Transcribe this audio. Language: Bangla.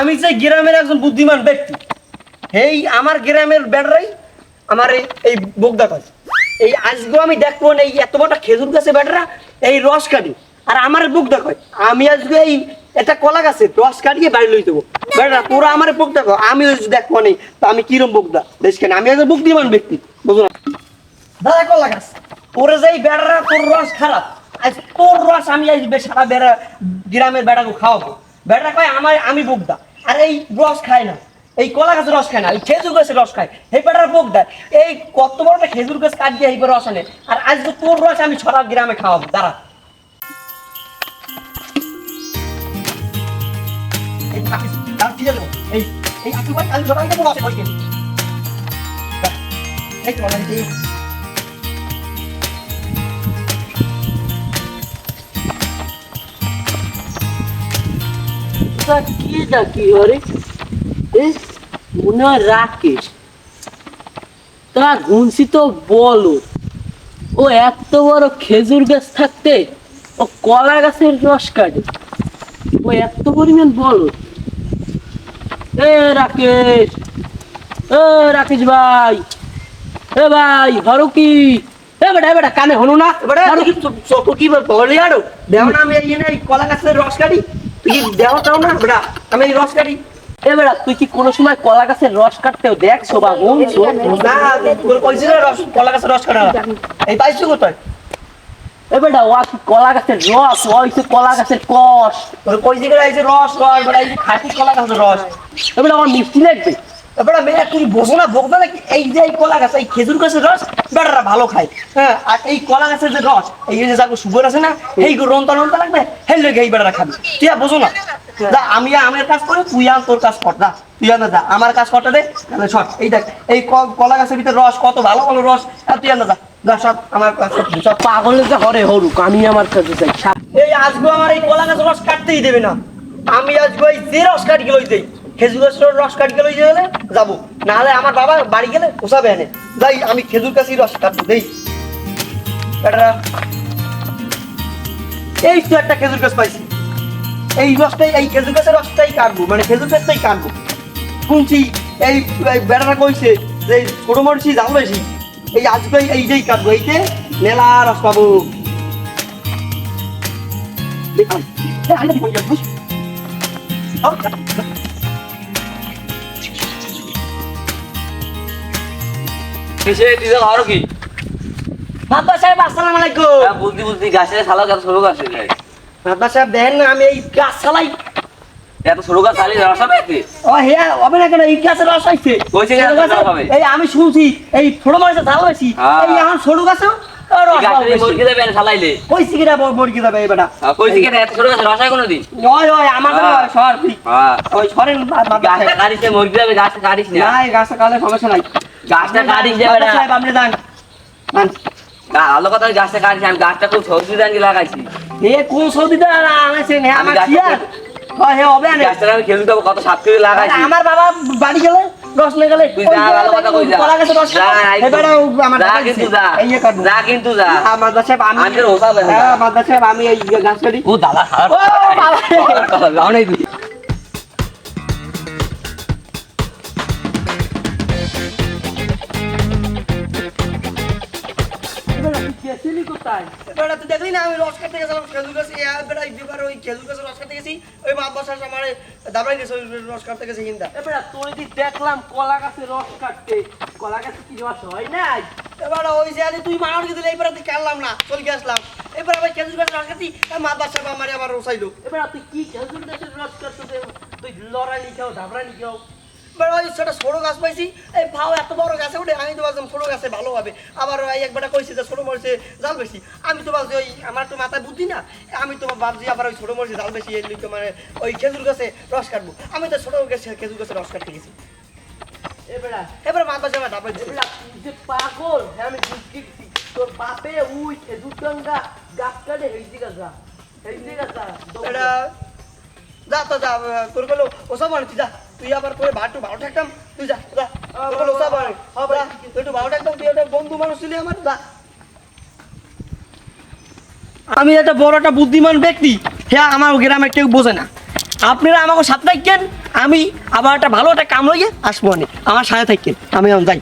আমি চাই গ্রামের একজন বুদ্ধিমান ব্যক্তি, এই আমার গ্রামের ব্যাটারাই আমার এই- বোগদা কাজ। এই আজকেও আমি দেখব এই এত বড় খেজুর গাছে ব্যাটারা এই রস কাটি। আর আমার বুক দেখো আমি আজকে এই একটা কলা গাছে রস কাটিয়ে বাড়ি লই দেবো বেটা তোরা আমার বুক দেখো আমি দেখব নেই তো আমি কিরম বুকদা দেশ কেন? আমি একজন বুদ্ধিমান ব্যক্তি, বুঝো না? দাদা, কলা গাছ। তোরে যাই বেড়ারা তোর রস খারাপ। আজ তোর রস আমি আজ বে- সারা বেড়া গ্রামের বেড়াকে খাওয়াবো। বেড়া কয়, আমার আমি বুকদা আর এই রস খায় না। এই কলা গাছের রস খায় না, এই খেজুর গাছের রস খায়। এই বেটার বুক দেয়। এই কত বড় একটা খেজুর গাছ কাট দিয়ে এইবার রস আনে। আর আজ তো তোর রস আমি সারা গ্রামে খাওয়াবো, দাঁড়া। এই? এই এই ভাই কাল সকালে তো, এই তো তা কি ডাকি হরে? মনে হয় রাকেশ। তা গুনছি তো বলো ও এত বড় খেজুর গাছ থাকতে ও কলা গাছের রস কাটে। ও এত পরিমাণ বলো এ রাকেশ এ রাকেশ ভাই এ ভাই হরো কি? এ বেটা বেটা কানে হলো না? এবারে? চোখ কি বলে? আরও। দেও না আমি এই কলা গাছের রস কাটি। তুই কি দেও তাও না বেটা আমি এই রস কাটি। এ বেটা তুই কি কোনো সময় কলা গাছের রস কাটতেও দেখছ বা গুনছো না কইছি না রস কলা গাছের রস কাটা এই পাইছো কোথায়? এ বেটা ও কলা গাছের রস ও হইছে কলা গাছের কষ। তোর এই যে রস রস বেটা এই খাঁটি কলা গাছের রস। এ বেটা আমার মিষ্টি লাগবে? মেয়ে তুই বোঝো না, বকবে নাকি এই যে এই কলা গাছ, এই খেজুর গাছের রস ভালো খায়। হ্যাঁ আর এই কলা গাছের যে রস, এই যে যাকে সুগার আছে না এই রন্তা রন্তা লাগবে এই খাবি। তুই বোঝো না। আমি আমার কাজ করে, তুই আর তোর কাজ কর না তুই আর না আমার কাজ করতে দে, তাহলে এই দেখ, এই কলা গাছের ভিতরে রস, কত ভালো ভালো রস, আর তুই আর না যা যা, সব আমার কাজ সব পাগলের যে, হরে হরুক, আমি আমার কাছে চাই এই আজকে আমার এই কলা গাছের রস কাটতেই দেবে না। আমি আজকে এই যে রস কাটি গেলই দেই খেজুর গাছের রস কাটি গেলই গেলে যাব নাহলে আমার বাবা বাড়ি গেলে ওসাবে এনে যাই আমি খেজুর গাছের রস কাটবো দেই বেটারা এই তো একটা খেজুর গাছ পাইছি এই রসটাই এই খেজুর গাছের রসটাই কাটবো মানে খেজুর গাছটাই কাটবো শুনছি এই বেটারা কইছে যে ছোট মরিচি জাল বেশি এই আজকে এইটাই কাটবো এইতে মেলা রস পাবো দেখুন কিসে দিদা আরও কি? বাবা সাহেব আসসালামু আলাইকুম। হ্যাঁ, বুদ্ধি বুদ্ধি গাছে শালা গাছ ছোট গাছ বাবা সাহেব দেখেন না আমি এই গাছ চালাই এত ছোট গাছ চালি রসা পেতে ও হ্যাঁ হবে না কেন? এই গাছের রস আইছে কইছে গাছের রস হবে? এই আমি শুনছি এই ছোট মাছের ঝাল। এই এখন রস গাছে হ্যাঁ। সর সমস্যা নাই। গাছটা কাটিস বাবা যাবে না সাহেব আপনি যান। কথা গাছটা কাটিস আমি গাছটা খুব সবজি দান লাগাইছি। এ কোন আনেছেন হ্যাঁ আমার গাছটা- চিয়ার হ্যাঁ হবে না গাছটা আমি খেলতে কত সাত করে লাগাইছি। আমার বাবা বাড়ি গেলে রস নিয়ে গেলে কলা রস এবারে আমার কিন্তু যা। কিন্তু যা। হ্যাঁ, সাহেব, আমি সাহেব, এই গাছ কাটি। ও দাদা ও বাবা। যাও নাই কোথায়? এবারে তুই দেখলি না? আমি রস কাটতে গেছিলাম খেজুর গাছে এবারে এবার ওই খেজুর গাছে রস কাটতে গেছি ওই মাদ্রাস সাহেব আমার দাবড়াই গেছে ওই রস কাটতে গেছে কিনতা। এবার তোর দি দেখলাম কলা গাছের রস কাটতে কলা গাছে কি রস হয় নাই? এবারে ওই যে তুই মানর দিলে এবারে তুই কাটলাম না চলে গিয়ে আসলাম। এবার আবার খেজুর গাছে রস কাটছি মাদ্রাস সাহেব আমার আবার রসাইলো। এবার তুই কি খেজুর গাছের রস কাটতে তুই লড়াই লিখাও ধাবড়া লিখাও। এবার ওই সেটা ছোট গাছ পাইছি এই ভাও এত বড় গাছে উঠে আমি তো ভাবছিলাম ছোট গাছে ভালো হবে। আবার একবার কইছি যে ছোট মরিচে জাল বেশি। আমি তো ভাবছি ওই আমার তো মাথায় বুদ্ধি না আমি তো ভাবছি আবার ওই ছোট মরিচে জাল বেশি এই লিখে মানে ওই খেজুর গাছে রস কাটবো। আমি তো ছোট গাছে খেজুর গাছে রস কাটতে গেছি। এবার এবার মাথা জামা যে পাগল হ্যাঁ আমি তোর বাপে উই খেজুর ডাঙ্গা গাছ কাটে দিকে যা এই দিকে যা তো যা তোর গেলো ওসব আনছি যা তুই আবার করে বাটু ভালো থাকতাম তুই যা যা তোর গেলো ওসব আনে যা, তুই একটু ভালো থাকতাম তুই একটা বন্ধু মানুষ ছিলি আমার যা। আমি একটা বড় একটা বুদ্ধিমান ব্যক্তি হ্যাঁ আমার গ্রামে কেউ বোঝে না। আপনারা আমাকে সাথে কেন আমি আবার একটা ভালো একটা কাম লইয়ে আসব অনেক আমার সাথে থাকেন আমি যাই।